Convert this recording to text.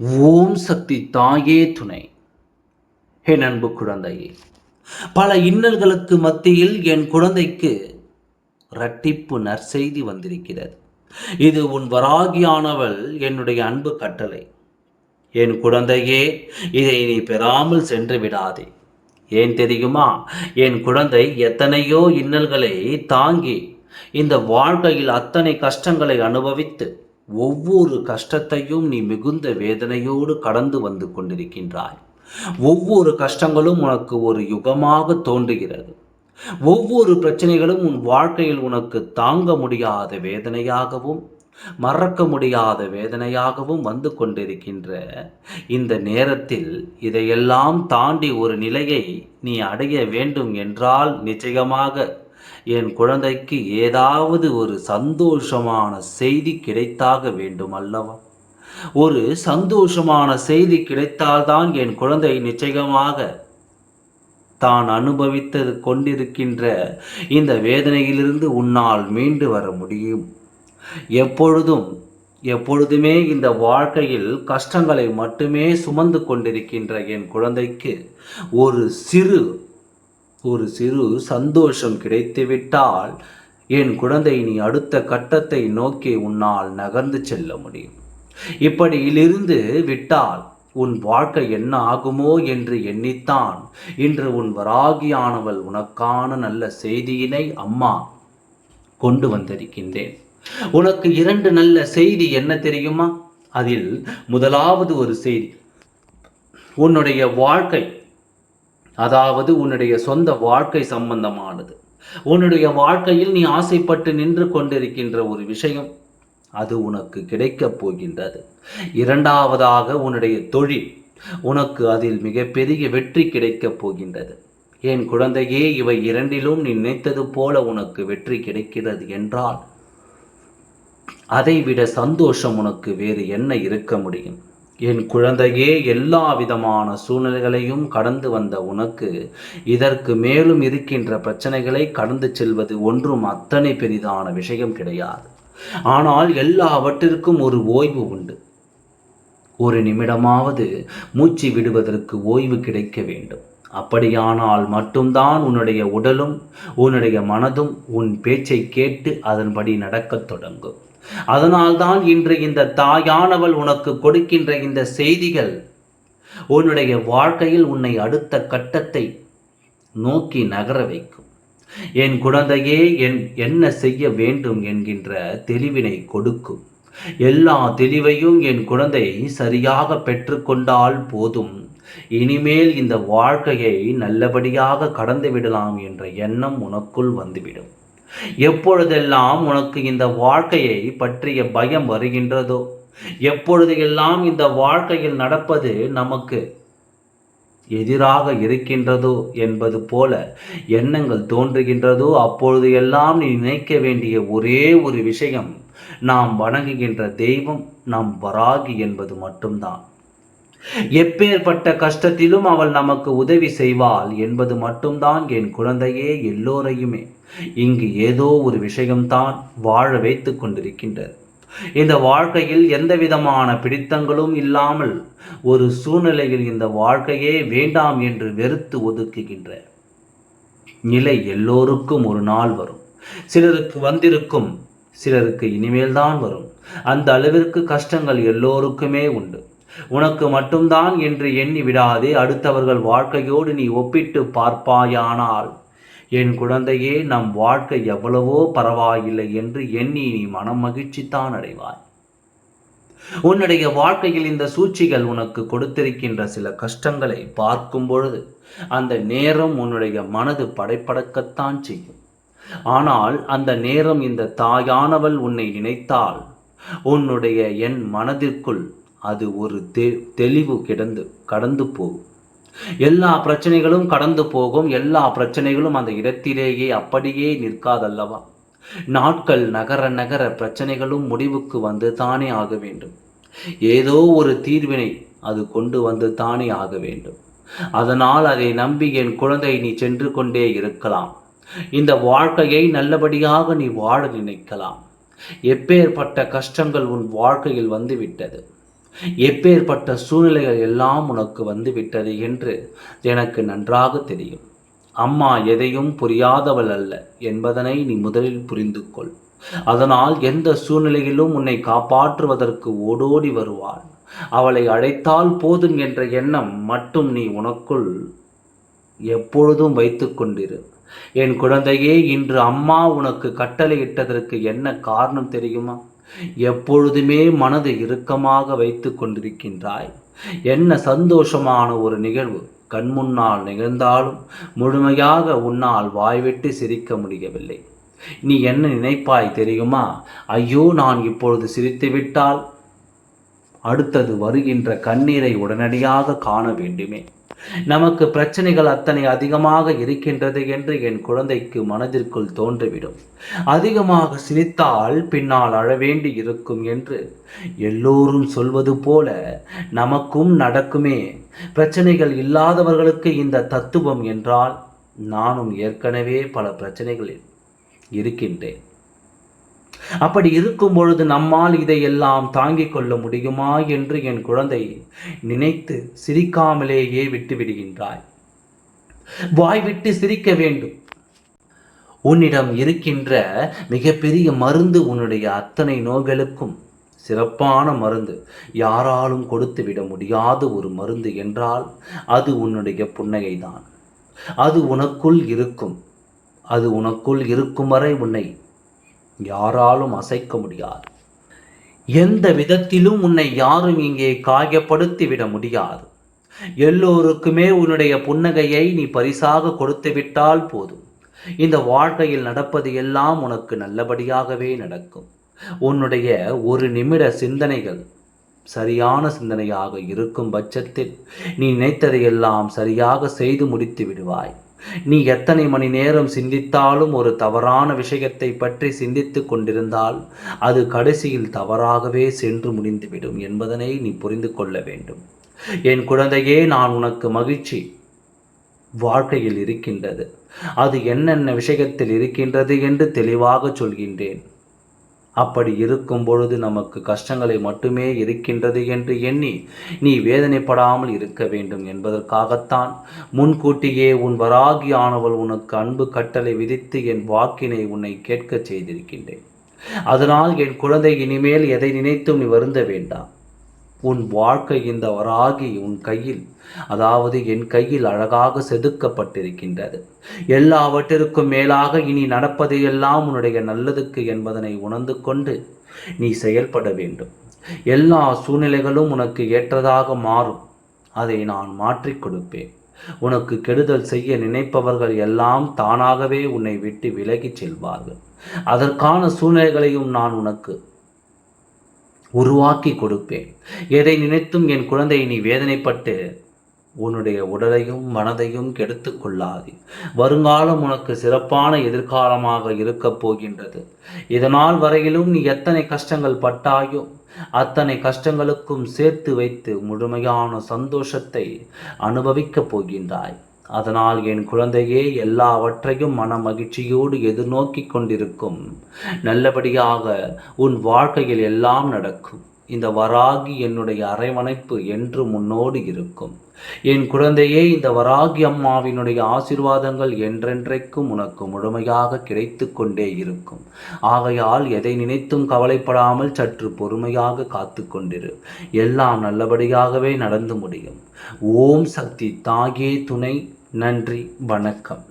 ஓம் சக்தி தாயே துணை. என் அன்பு குழந்தையே பல இன்னல்களுக்கு மத்தியில் என் குழந்தைக்கு இரட்டிப்பு நற்செய்தி வந்திருக்கிறது. இது உன் வராகியானவள் என்னுடைய அன்பு கட்டளை. என் குழந்தையே இதை நீ பெறாமல் சென்று விடாதே. ஏன் தெரியுமா? என் குழந்தை எத்தனையோ இன்னல்களை தாங்கி இந்த வாழ்க்கையில் அத்தனை கஷ்டங்களை அனுபவித்து ஒவ்வொரு கஷ்டத்தையும் நீ மிகுந்த வேதனையோடு கடந்து வந்து கொண்டிருக்கின்றாய். ஒவ்வொரு கஷ்டங்களும் உனக்கு ஒரு யுகமாக தோன்றுகிறது. ஒவ்வொரு பிரச்சனைகளும் உன் வாழ்க்கையில் உனக்கு தாங்க முடியாத வேதனையாகவும் மறக்க முடியாத வேதனையாகவும் வந்து கொண்டிருக்கின்ற இந்த நேரத்தில் இதையெல்லாம் தாண்டி ஒரு நிலையை நீ அடைய வேண்டும் என்றால் நிச்சயமாக என் குழந்தைக்கு ஏதாவது ஒரு சந்தோஷமான செய்தி கிடைத்தாக வேண்டும் அல்லவா ஒரு சந்தோஷமான செய்தி கிடைத்தால்தான் என் குழந்தை நிச்சயமாக தான் அனுபவித்தது கொண்டிருக்கின்ற இந்த வேதனையிலிருந்து உன்னால் மீண்டு வர முடியும். எப்பொழுதும் எப்பொழுதுமே இந்த வாழ்க்கையில் கஷ்டங்களை மட்டுமே சுமந்து கொண்டிருக்கின்ற என் குழந்தைக்கு ஒரு சிறு ஒரு சிறு சந்தோஷம் கிடைத்துவிட்டால் என் குழந்தை நீ அடுத்த கட்டத்தை நோக்கி உன்னால் நகர்ந்து செல்ல முடியும். இப்படியிலிருந்து விட்டால் உன் வாழ்க்கை என்ன ஆகுமோ என்று எண்ணித்தான். இன்று உன் வராகியானவள் உனக்கான நல்ல செய்தியினை அம்மா கொண்டு வந்திருக்கின்றேன். உனக்கு இரண்டு நல்ல செய்தி என்ன தெரியுமா? அதில் முதலாவது ஒரு செய்தி உன்னுடைய வாழ்க்கை அதாவது உன்னுடைய சொந்த வாழ்க்கை சம்பந்தமானது. உன்னுடைய வாழ்க்கையில் நீ ஆசைப்பட்டு நின்று கொண்டிருக்கின்ற ஒரு விஷயம் அது உனக்கு கிடைக்கப் போகின்றது. இரண்டாவதாக உன்னுடைய தொழில் உனக்கு அதில் மிகப்பெரிய வெற்றி கிடைக்கப் போகின்றது. என் குழந்தையே இவை இரண்டிலும் நீ நினைத்தது போல உனக்கு வெற்றி கிடைக்கிறது என்றால் அதைவிட சந்தோஷம் உனக்கு வேறு என்ன இருக்க முடியும்? என் குழந்தையே எல்லா விதமான சூழ்நிலைகளையும் கடந்து வந்த உனக்கு இதற்கு மேலும் இருக்கின்ற பிரச்சனைகளை கடந்து செல்வது ஒன்றும் அத்தனை பெரிதான விஷயம் கிடையாது. ஆனால் எல்லாவற்றிற்கும் ஒரு ஓய்வு உண்டு. ஒரு நிமிடமாவது மூச்சு விடுவதற்கு ஓய்வு கிடைக்க வேண்டும். அப்படியானால் மட்டும்தான் உன்னுடைய உடலும் உன்னுடைய மனதும் உன் பேச்சை கேட்டு அதன்படி நடக்கத் தொடங்கும். அதனால்தான் இன்று இந்த தாயானவள் உனக்கு கொடுக்கின்ற இந்த செய்திகள் உன்னுடைய வாழ்க்கையில் உன்னை அடுத்த கட்டத்தை நோக்கி நகர வைக்கும். என் குழந்தையே என் என்ன செய்ய வேண்டும் என்கின்ற தெளிவினை கொடுக்கும். எல்லா தெளிவையும் என் குழந்தை சரியாக பெற்றுக்கொண்டால் போதும். இனிமேல் இந்த வாழ்க்கையை நல்லபடியாக கடந்து விடலாம் என்ற எண்ணம் உனக்குள் வந்துவிடும். எப்பொழுதெல்லாம் உனக்கு இந்த வாழ்க்கையை பற்றிய பயம் வருகின்றதோ எப்பொழுது எல்லாம் இந்த வாழ்க்கையில் நடப்பது நமக்கு எதிராக இருக்கின்றதோ என்பது போல எண்ணங்கள் தோன்றுகின்றதோ அப்பொழுது எல்லாம் நீ நினைக்க வேண்டிய ஒரே ஒரு விஷயம் நாம் வணங்குகின்ற தெய்வம் நம் வராகி என்பது மட்டும்தான். எப்பேற்பட்ட கஷ்டத்திலும் அவள் நமக்கு உதவி செய்வாள் என்பது மட்டும்தான் என் குழந்தையே எல்லோரையுமே. இங்கு ஏதோ ஒரு விஷயம்தான் வாழ வைத்து கொண்டிருக்கின்றது. இந்த வாழ்க்கையில் எந்த விதமான பிடித்தங்களும் இல்லாமல் ஒரு சூழ்நிலையில் இந்த வாழ்க்கையே வேண்டாம் என்று வெறுத்து ஒதுக்குகின்ற நிலை எல்லோருக்கும் ஒரு நாள் வரும். சிலருக்கு வந்திருக்கும் சிலருக்கு இனிமேல் தான் வரும். அந்த அளவிற்கு கஷ்டங்கள் எல்லோருக்குமே உண்டு. உனக்கு மட்டும்தான் என்று எண்ணி விடாதே அடுத்தவர்கள் வாழ்க்கையோடு நீ ஒப்பிட்டு பார்ப்பாயானால் என் குழந்தையே நம் வாழ்க்கை எவ்வளவோ பரவாயில்லை என்று எண்ணி நீ மனம் மகிழ்ச்சித்தான் அடைவாய். உன்னுடைய வாழ்க்கையில் இந்த சூழ்ச்சிகள் உனக்கு கொடுத்திருக்கின்ற சில கஷ்டங்களை பார்க்கும் பொழுது அந்த நேரம் உன்னுடைய மனது படைப்படக்கத்தான் செய்யும். ஆனால் அந்த நேரம் இந்த தாயானவள் உன்னை இணைத்தால் உன்னுடைய என் மனதிற்குள் அது ஒரு தெ தெளிவு கிடந்து கடந்து போகும். எல்லா பிரச்சனைகளும் கடந்து போகும். எல்லா பிரச்சனைகளும் அந்த இடத்திலேயே அப்படியே நிற்காதல்லவா? நாட்கள் நகர நகர பிரச்சனைகளும் முடிவுக்கு வந்து தானே ஆக வேண்டும். ஏதோ ஒரு தீர்வினை அது கொண்டு வந்து தானே ஆக வேண்டும். அதனால் அதை நம்பி என் குழந்தை நீ சென்று கொண்டே இருக்கலாம். இந்த வாழ்க்கையை நல்லபடியாக நீ வாழ நினைக்கலாம். எப்பேற்பட்ட கஷ்டங்கள் உன் வாழ்க்கையில் வந்துவிட்டது எப்பேற்பட்ட சூழ்நிலைகள் எல்லாம் உனக்கு வந்து விட்டது என்று எனக்கு நன்றாக தெரியும். அம்மா எதையும் புரியாதவள் அல்ல என்பதனை நீ முதலில் புரிந்து கொள் அதனால் எந்த சூழ்நிலையிலும் உன்னை காப்பாற்றுவதற்கு ஓடோடி வருவாள். அவளை அழைத்தால் போதும் என்ற எண்ணம் மட்டும் நீ உனக்குள் எப்பொழுதும் வைத்து கொண்டிரு. என் குழந்தையே இன்று அம்மா உனக்கு கட்டளையிட்டதற்கு என்ன காரணம் தெரியுமா? எப்பொழுதுமே மனதை இறுக்கமாக வைத்து கொண்டிருக்கின்றாய். என்ன சந்தோஷமான ஒரு நிகழ்வு. கண்முன்னால் நிகழ்ந்தாலும் முழுமையாக உன்னால் வாய்விட்டு சிரிக்க முடியவில்லை. நீ என்ன நினைப்பாய் தெரியுமா? ஐயோ நான் இப்பொழுது சிரித்துவிட்டால் அடுத்தது வருகின்ற கண்ணீரை உடனடியாக காண வேண்டுமே. நமக்கு பிரச்சனைகள் அத்தனை அதிகமாக இருக்கின்றது என்று என் குழந்தைக்கு மனதிற்குள் தோன்றிவிடும். அதிகமாக சிரித்தால் பின்னால் அழவேண்டி இருக்கும் என்று எல்லோரும் சொல்வது போல நமக்கும் நடக்குமே. பிரச்சனைகள் இல்லாதவர்களுக்கு இந்த தத்துவம் என்றால் நானும் ஏற்கனவே பல பிரச்சனைகளில் இருக்கின்றேன். அப்படி இருக்கும் பொழுது நம்மால் இதையெல்லாம் தாங்கிக் கொள்ள முடியுமா என்று என் குழந்தை நினைத்து சிரிக்காமலேயே விட்டு விடுகின்றாய். வாய் விட்டு சிரிக்க வேண்டும். உன்னிடம் இருக்கின்ற மிகப்பெரிய மருந்து உன்னுடைய அத்தனை நோய்களுக்கும் சிறப்பான மருந்து. யாராலும் கொடுத்து விட முடியாத ஒரு மருந்து என்றால் அது உன்னுடைய புன்னகைதான். அது உனக்குள் இருக்கும். அது உனக்குள் இருக்கும் வரை உன்னை யாராலும் அசைக்க முடியாது. எந்த விதத்திலும் உன்னை யாரும் இங்கே காயப்படுத்தி விட முடியாது. எல்லோருக்குமே உன்னுடைய புன்னகையை நீ பரிசாக கொடுத்து விட்டால் போதும். இந்த வாழ்க்கையில் நடப்பது எல்லாம் உனக்கு நல்லபடியாகவே நடக்கும். உன்னுடைய ஒரு நிமிட சிந்தனைகள் சரியான சிந்தனையாக இருக்கும் பட்சத்தில் நீ நினைத்ததையெல்லாம் சரியாக செய்து முடித்து விடுவாய். நீ எத்தனை மணி நேரம் சிந்தித்தாலும் ஒரு தவறான விஷயத்தை பற்றி சிந்தித்து கொண்டிருந்தால் அது கடைசியில் தவறாகவே சென்று முடிந்துவிடும் என்பதனை நீ புரிந்து கொள்ள வேண்டும். என் குழந்தையே நான் உனக்கு மகிழ்ச்சி வாழ்க்கையில் இருக்கின்றது. அது என்னென்ன விஷயத்தில் இருக்கின்றது என்று தெளிவாக சொல்கின்றேன். அப்படி இருக்கும் பொழுது நமக்கு கஷ்டங்களை மட்டுமே இருக்கின்றது என்று எண்ணி நீ வேதனைப்படாமல் இருக்க வேண்டும் என்பதற்காகத்தான் முன்கூட்டியே உன் வராகி ஆனவள் உனக்கு அன்பு கட்டளை விதித்து என் வாக்கினை உன்னை கேட்கச் செய்திருக்கின்றேன். அதனால் என் குழந்தை இனிமேல் எதை நினைத்தும் நீ வருந்த வேண்டாம். உன் வாழ்க்கை இந்த வராகி உன் கையில் அதாவது என் கையில் அழகாக செதுக்கப்பட்டிருக்கின்றது. எல்லாவற்றிற்கும் மேலாக இனி நடப்பதையெல்லாம் உன்னுடைய நல்லதுக்கு என்பதனை உணர்ந்து கொண்டு நீ செயல்பட வேண்டும். எல்லா சூழ்நிலைகளும் உனக்கு ஏற்றதாக மாறும். அதை நான் மாற்றிக் கொடுப்பேன். உனக்கு கெடுதல் செய்ய நினைப்பவர்கள் எல்லாம் தானாகவே உன்னை விட்டு விலகிச் செல்வார்கள். அதற்கான சூழ்நிலைகளையும் நான் உனக்கு உருவாக்கி கொடுப்பேன். எதை நினைத்தும் என் குழந்தை நீ வேதனைப்பட்டு உன்னுடைய உடலையும் மனதையும் கெடுத்து கொள்ளாது. வருங்காலம் உனக்கு சிறப்பான எதிர்காலமாக இருக்கப் போகின்றது. இதனால் வரையிலும் நீ எத்தனை கஷ்டங்கள் பட்டாயோ அத்தனை கஷ்டங்களுக்கும் சேர்த்து வைத்து முழுமையான சந்தோஷத்தை அனுபவிக்கப் போகின்றாய். அதனால் என் குழந்தையே எல்லாவற்றையும் மன மகிழ்ச்சியோடு எதிர்நோக்கி கொண்டிருக்கும். நல்லபடியாக உன் வாழ்க்கையில் எல்லாம் நடக்கும். இந்த வராகி என்னுடைய அரைவணைப்பு என்று முன்னோடு இருக்கும். என் குழந்தையே இந்த வராகி அம்மாவினுடைய ஆசிர்வாதங்கள் என்றென்றைக்கும் உனக்கு முழுமையாக கிடைத்து கொண்டே இருக்கும். ஆகையால் எதை நினைத்தும் கவலைப்படாமல் சற்று பொறுமையாக காத்து கொண்டிரு. எல்லாம் நல்லபடியாகவே நடந்து முடியும். ஓம் சக்தி தாகே துணை. நன்றி வணக்கம்.